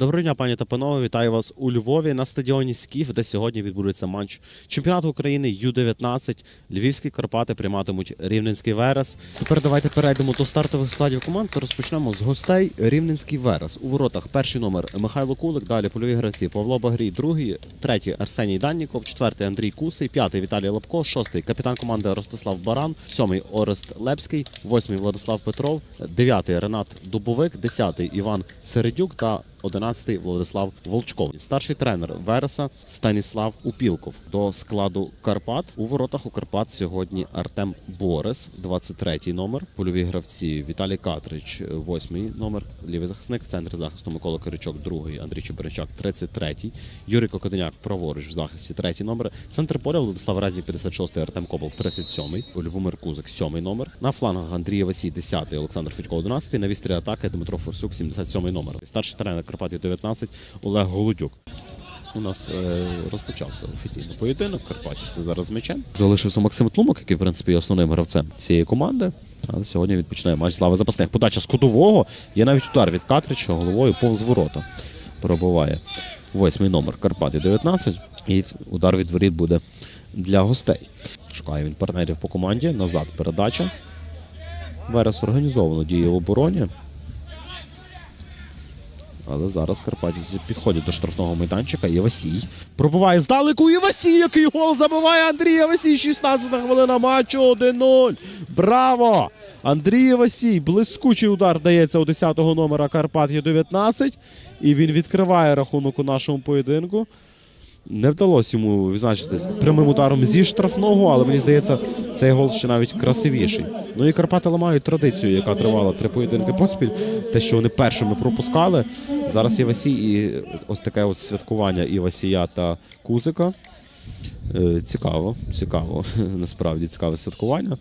Доброго дня, пані та панове. Вітаю вас у Львові на стадіоні Скіф, де сьогодні відбудеться матч чемпіонату України Ю-19. Львівські Карпати прийматимуть Рівненський Верес. Тепер давайте перейдемо до стартових складів команд розпочнемо з гостей Рівненський Верес. У воротах перший номер Михайло Кулик, далі польові гравці Павло Багрій, другий, третій Арсеній Данніков, четвертий Андрій Кусий, п'ятий Віталій Лапко, шостий капітан команди Ростислав Баран, сьомий Орест Лепський, восьмий Владислав Петров, дев'ятий Ренат Дубовик, десятий Іван Середюк та 11-й Владислав Волчков. Старший тренер Вереса Станіслав Упілков. До складу Карпат у воротах у Карпат сьогодні Артем Борис, 23-й номер. Польові гравці Віталій Катрич, 8-й номер. Лівий захисник в центрі захисту Микола Киричок, другий Андрій Чебиричак, 33-й. Юрій Кокоденяк праворуч в захисті, третій номер. Центр поля Владислав Резнік, 56-й, Артем Кобол, 37-й. Любомир Кузик, 7-й номер. На флангах Андрій Васій, 10-й, Олександр Федько, 11-й. На вістрі атаки Дмитро Форсюк, 77-й номер. Старший тренер Карпатів 19 Олег Голудюк. У нас е, розпочався офіційний поєдинок. Карпатівці зараз з м'ячем. Залишився Максим Тлумак, який, в принципі, є основним гравцем цієї команди. Але сьогодні відпочинає матч слави запасних. Подача з кутового. Є навіть удар від Катрича головою повз ворота. Пробуває восьмий номер Карпатів 19. І удар від воріт буде для гостей. Шукає він партнерів по команді. Назад передача. Верес організовано діє в обороні. Але зараз карпатівці підходять до штрафного майданчика. Євасій пробиває здалеку. Євасій, який гол забиває Андрій Євасій. 16 хвилина матчу 1-0. Браво! Андрій Євасій. Блискучий удар дається у 10-го номера Карпат Ю-19. І він відкриває рахунок у нашому поєдинку. Не вдалося йому відзначитись прямим ударом зі штрафного, але мені здається, цей гол ще навіть красивіший. Ну і Карпати ламають традицію, яка тривала три поєдинки поспіль. Те, що вони першими пропускали. Зараз є Васій і ось таке ось святкування і Васія та Кузика. Е, Цікаво, цікаво, насправді цікаве святкування.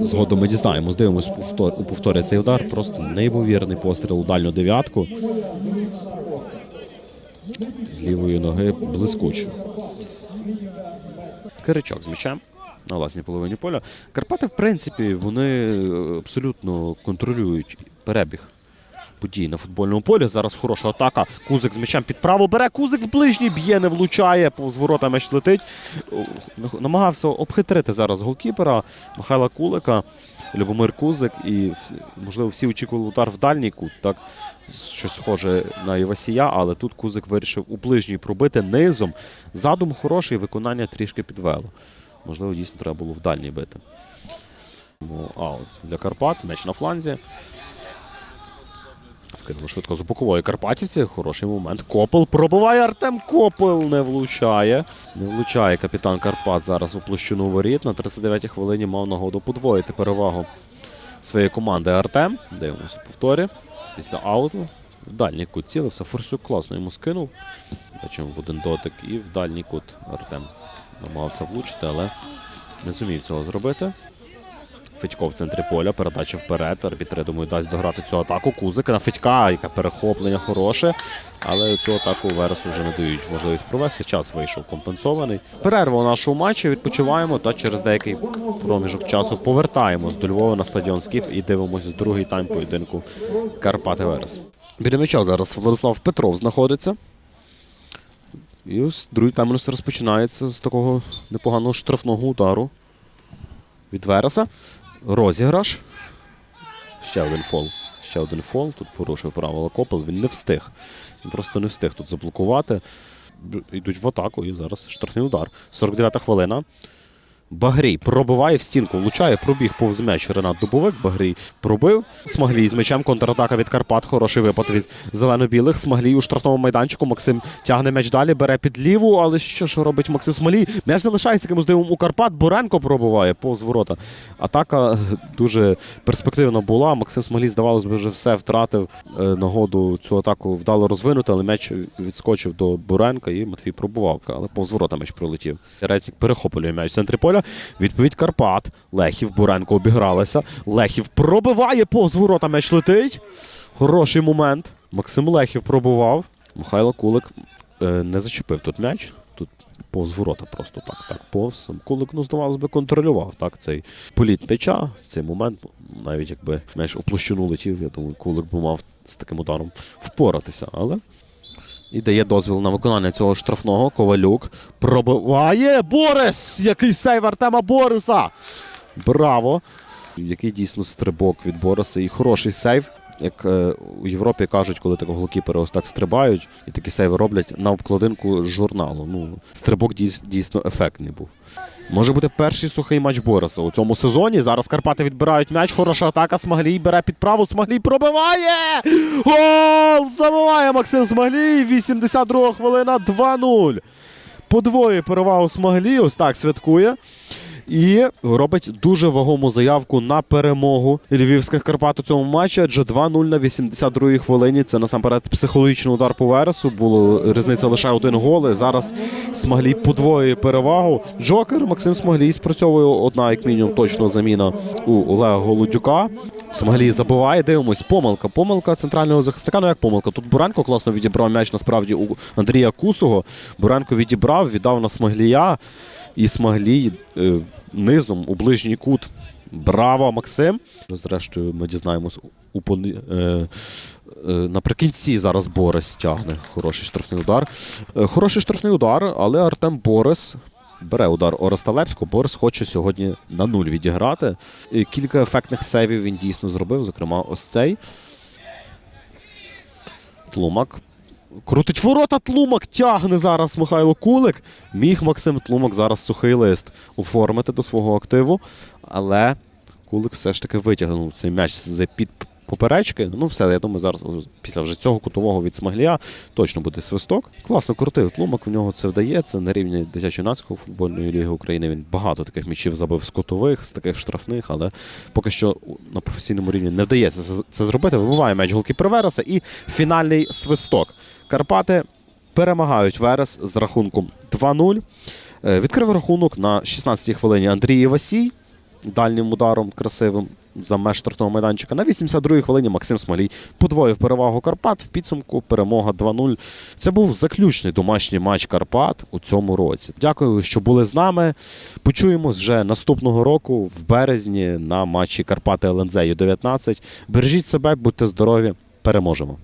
Згодом ми дізнаємось, дивимось повтор, у повторі цей удар. Просто неймовірний постріл у дальню дев'ятку. З лівої ноги блискуче. Киричок з м'ячем на власній половині поля. Карпати, в принципі, вони е, абсолютно контролюють перебіг подій на футбольному полі. Зараз хороша атака. Кузик з м'ячем під право бере. Кузик в ближній б'є, не влучає. Повз ворота м'яч летить. Намагався обхитрити зараз голкіпера Михайла Кулика. Любомир Кузик і можливо всі очікували удар в дальній кут, так щось схоже на Івасія, але тут Кузик вирішив у ближній пробити низом. Задум хороший, виконання трішки підвело. Можливо, дійсно треба було в дальній бити. Ну, аут для Карпат, м'яч на фланзі. Вкинули швидко з бокової Карпатівці. Хороший момент. Копел пробиває Артем Копел. Не влучає. Не влучає капітан Карпат зараз у площину воріт. На 39-й хвилині мав нагоду подвоїти перевагу своєї команди Артем. Дивимося повторі. Після ауту. В дальній кут цілився. Форсюк класно йому скинув. Бачимо в один дотик. І в дальній кут Артем намагався влучити, але не зумів цього зробити. Федько в центрі поля, передача вперед. Арбітри, думаю, дасть дограти цю атаку. Кузик на Федька, яке перехоплення хороше. Але цю атаку Вересу вже не дають можливість провести. Час вийшов компенсований. Перерва у нашому матчі. Відпочиваємо та через деякий проміжок часу повертаємось до Львова на стадіон Скіф і дивимося другий тайм поєдинку Карпати Верес. Біля м'яча зараз Владислав Петров знаходиться. І ось другий тайм розпочинається з такого непоганого штрафного удару від Вереса. Розіграш. Ще один фол. Ще один фол. Тут порушив правила Копел. Він не встиг. Він просто не встиг тут заблокувати. Йдуть в атаку і зараз штрафний удар. 49-та хвилина. Багрій пробиває в стінку, влучає, пробіг повз м'яч Ренат Дубовик. Багрій пробив. Смаглій з м'ячем. Контратака від Карпат. Хороший випад від зелено-білих. Смаглій у штрафному майданчику. Максим тягне м'яч далі, бере під ліву. Але що ж робить Максим Смаглій? М'яч залишається якимось дивом у Карпат. Буренко пробиває повз ворота. Атака дуже перспективна була. Максим Смаглій, здавалось би, вже все втратив е, нагоду цю атаку вдало розвинути, але м'яч відскочив до Буренка і Матвій пробував. Але повз ворота м'яч пролетів. Резнік перехоплює м'яч в центрі поля. Відповідь Карпат. Лехів Буренко обігралися. Лехів пробиває повз ворота м'яч летить. Хороший момент. Максим Лехів пробував. Михайло Кулик е, не зачепив тут м'яч. Тут повз ворота просто так. Так, повз. Кулик, ну, здавалось би, контролював так, цей політ м'яча, цей момент, навіть якби м'яч у площину летів, я думаю, Кулик би мав з таким ударом впоратися. Але і дає дозвіл на виконання цього штрафного. Ковалюк пробиває Борис! Який сейв Артема Бориса! Браво! Який дійсно стрибок від Бориса і хороший сейв. Як е, у Європі кажуть, коли такого голкіпери ось так стрибають і такі сейви роблять на обкладинку журналу. Ну, стрибок дійсно ефектний був. Може бути перший сухий матч Бориса у цьому сезоні. Зараз Карпати відбирають м'яч. Хороша атака. Смаглій бере під праву. Смаглій пробиває! Гол! Забиває Максим Смаглій. 82 хвилина 2-0. Подвоює перевагу Смаглій. Ось так святкує. І робить дуже вагому заявку на перемогу львівських Карпат у цьому матчі. Адже 2-0 на 82-й хвилині. Це насамперед психологічний удар по Вересу. Було різниця лише один гол. І зараз Смаглій подвоює перевагу. Джокер Максим Смаглій спрацьовує одна, як мінімум, точно заміна у Олега Голодюка. Смаглій забиває. Дивимось, помилка. Помилка центрального захисника. Ну як помилка? Тут Буренко класно відібрав м'яч насправді у Андрія Кусого. Буренко відібрав, віддав на Смаглія. І Смаглій е, низом у ближній кут. Браво, Максим! Зрештою, ми дізнаємось у е, е, наприкінці зараз Борис тягне хороший штрафний удар. Е, хороший штрафний удар, але Артем Борис бере удар Ореста Лепського. Борис хоче сьогодні на нуль відіграти. Кілька ефектних сейвів він дійсно зробив, зокрема, ось цей. Тлумак. Крутить ворота Тлумак, тягне зараз Михайло Кулик. Міг Максим Тлумак зараз сухий лист оформити до свого активу, але Кулик все ж таки витягнув цей м'яч з під поперечки. Ну, все, я думаю, зараз після вже цього кутового від Смаглія точно буде свисток. Класно крутив Тлумак, в нього це вдається. На рівні дитячо-юнацької футбольної ліги України він багато таких м'ячів забив з кутових, з таких штрафних, але поки що на професійному рівні не вдається це- зробити. Вибиває м'яч голкіпер Вереса і фінальний свисток. Карпати перемагають Верес з рахунком 2-0. Е, Відкрив рахунок на 16-й хвилині Андрій Васій дальнім ударом красивим за меж штрафного майданчика. На 82-й хвилині Максим Смолій подвоїв перевагу Карпат. В підсумку перемога 2-0. Це був заключний домашній матч Карпат у цьому році. Дякую, що були з нами. Почуємось вже наступного року в березні на матчі Карпати ЛНЗ Ю-19. Бережіть себе, будьте здорові, переможемо.